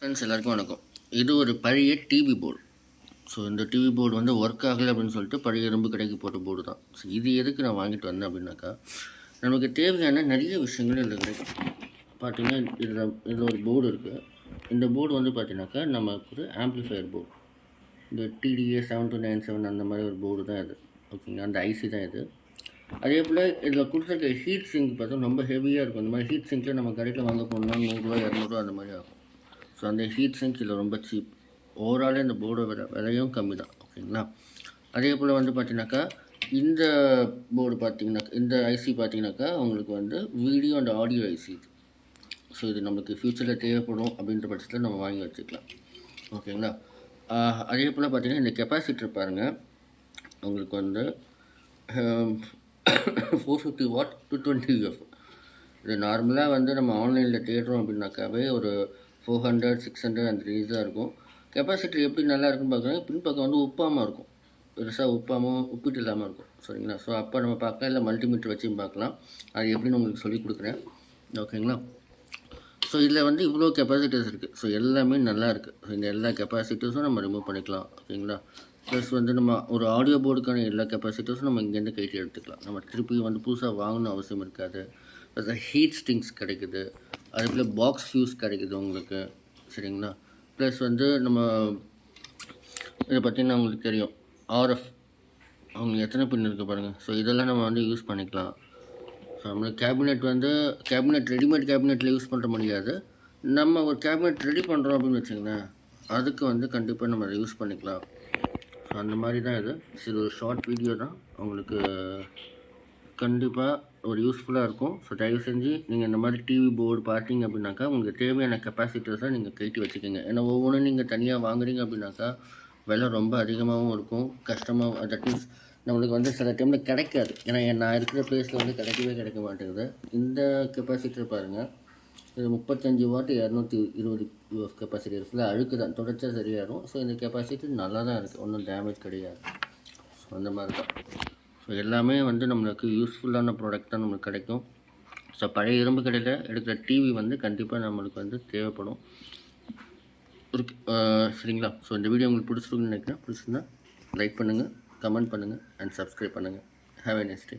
Friends எல்லாருக்கும் வணக்கம். இது ஒரு பழைய டிவி போர்டு ஸோ இந்த டிவி போர்டு வந்து ஒர்க் ஆகலை அப்படின்னு சொல்லிட்டு பழைய எறும்பு கடைக்கு போட்ட போர்டு தான். ஸோ இது எதுக்கு நான் வாங்கிட்டு வந்தேன் அப்படின்னாக்கா நமக்கு தேவையான நிறைய விஷயங்கள் இதில் கிடைக்கும். பார்த்தீங்கன்னா இதில் இதில் ஒரு போர்டு இருக்குது இந்த போர்டு வந்து பார்த்தீங்கன்னாக்கா நமக்கு ஒரு ஆம்ப்ளிஃபையர் போர்டு இந்த TDA seven two nine seven அந்த மாதிரி ஒரு போர்டு தான் இது. ஓகேங்களா அந்த ஐசி தான் இது. அதே போல் இதில் கொடுத்துருக்க ஹீட் சிங்க் பார்த்தா ரொம்ப ஹெவியாக இருக்கும். இந்த மாதிரி ஹீட் சிங்கில் நம்ம கடையில் வாங்க போனோம்னா நூறுரூவா இரநூறுவா அந்த மாதிரி ஆகும். ஸோ அந்த ஹீட் சிங்க் இதில் ரொம்ப சீப் ஓவராலே இந்த போர்டோட விலை விலையும் கம்மி தான் ஓகேங்களா அதே போல் வந்து பார்த்தீங்கன்னாக்கா இந்த போர்டு பார்த்தீங்கன்னாக்கா இந்த ஐசி பார்த்தீங்கன்னாக்கா உங்களுக்கு வந்து வீடியோ அண்ட் ஆடியோ ஐசி இது. ஸோ இது நம்மளுக்கு ஃப்யூச்சரில் தேவைப்படும் அப்படின்ற பட்சத்தில் நம்ம வாங்கி வச்சுக்கலாம் ஓகேங்களா அதே போல் பார்த்தீங்கன்னா இந்த கெப்பாசிட்டர் பாருங்கள் உங்களுக்கு வந்து four fifty watt to twenty UF இது நார்மலாக வந்து நம்ம ஆன்லைனில் தேடுறோம் அப்படின்னாக்காவே ஒரு ஃபோர் ஹண்ட்ரட் சிக்ஸ் ஹண்ட்ரட் அந்த ரேஞ்ச் தான் இருக்கும். கெப்பாசிட்டி எப்படி நல்லா இருக்குன்னு பார்க்குறேன் பின்பக்கம் வந்து உப்பாமல் இருக்கும். பெருசாக உப்பாமல் உப்பிட்டு இல்லாமல் இருக்கும். சரிங்களா? ஸோ அப்போ நம்ம பார்க்கலாம். இல்லை மல்டிமீட்டர் வச்சும் பார்க்கலாம். அது எப்படின்னு உங்களுக்கு சொல்லி கொடுக்குறேன். ஓகேங்களா? ஸோ இதில் வந்து இவ்வளோ கெப்பாசிட்டிஸ் இருக்குது ஸோ எல்லாமே நல்லா இருக்குது ஸோ இந்த எல்லா கெப்பாசிட்டிஸும் நம்ம ரிமூவ் பண்ணிக்கலாம். ஓகேங்களா? ப்ளஸ் வந்து நம்ம ஒரு ஆடியோ போர்டுக்கான எல்லா கெப்பாசிட்டிஸும் நம்ம இங்கேருந்து கைட்டு எடுத்துக்கலாம். நம்ம திருப்பி வந்து புதுசாக வாங்கணும் அவசியம் இருக்காது. ஹீட் ஸ்டிங்ஸ் கிடைக்குது. அதே போல் பாக்ஸ் ஃபியூஸ் கிடைக்குது உங்களுக்கு. சரிங்களா? ப்ளஸ் வந்து நம்ம இதை பார்த்திங்கன்னா உங்களுக்கு தெரியும்? ஆர்எஃப் அவங்களுக்கு எத்தனை பின் இருக்குது பாருங்கள் ஸோ இதெல்லாம் நம்ம வந்து யூஸ் பண்ணிக்கலாம். ஸோ நம்மளுக்கு கேபினெட் வந்து கேபினெட் ரெடிமேட் கேபினெட்டில் யூஸ் பண்ண முடியாது. நம்ம ஒரு கேபினெட் ரெடி பண்ணுறோம் அப்படின்னு வச்சுங்களேன் அதுக்கு வந்து கண்டிப்பாக நம்ம அதை யூஸ் பண்ணிக்கலாம். ஸோ அந்த மாதிரி தான் இது. இது ஒரு ஷார்ட் வீடியோ தான். உங்களுக்கு கண்டிப்பாக ஒரு யூஸ்ஃபுல்லாக இருக்கும். ஸோ தயவு செஞ்சு நீங்கள் இந்த மாதிரி டிவி போர்டு பார்த்தீங்க அப்படின்னாக்கா உங்களுக்கு தேவையான கெப்பாசிட்டர்ஸாக நீங்கள் கட்டி வச்சுக்கோங்க. ஏன்னா ஒவ்வொன்றும் நீங்கள் தனியாக வாங்குறீங்க அப்படின்னாக்கா விலை ரொம்ப அதிகமாகவும் இருக்கும். கஷ்டமாக தட் மீன்ஸ் நம்மளுக்கு வந்து சில டைமில் கிடைக்காது. ஏன்னா நான் இருக்கிற ப்ளேஸில் வந்து கிடைக்கவே கிடைக்க மாட்டேங்குது. இந்த கெப்பாசிட்டர் பாருங்கள் இது முப்பத்தஞ்சு வாட்டு இரநூத்தி இருபது கெப்பாசிட்டி ஃபுல்லாக அழுக்கு தான். தொடச்சா சரியாயிடும் ஸோ இந்த கெப்பாசிட்டி நல்லா தான் இருக்குது ஒன்றும் டேமேஜ் கிடையாது. ஸோ அந்த மாதிரி தான். ஸோ எல்லாமே வந்து நம்மளுக்கு யூஸ்ஃபுல்லான ப்ராடக்ட் தான் நம்மளுக்கு கிடைக்கும். ஸோ பழைய இரும்பு கடையில் எடுக்கிற டிவி வந்து கண்டிப்பாக நம்மளுக்கு வந்து தேவைப்படும். சரிங்களா? ஸோ இந்த வீடியோ உங்களுக்கு பிடிச்சிருக்குன்னு நினைக்கிறேன். பிடிச்சிருந்தா லைக் பண்ணுங்கள் கமெண்ட் பண்ணுங்கள் அண்ட் சப்ஸ்கிரைப் பண்ணுங்கள் ஹாவ் எ நெக்ஸ்ட் டே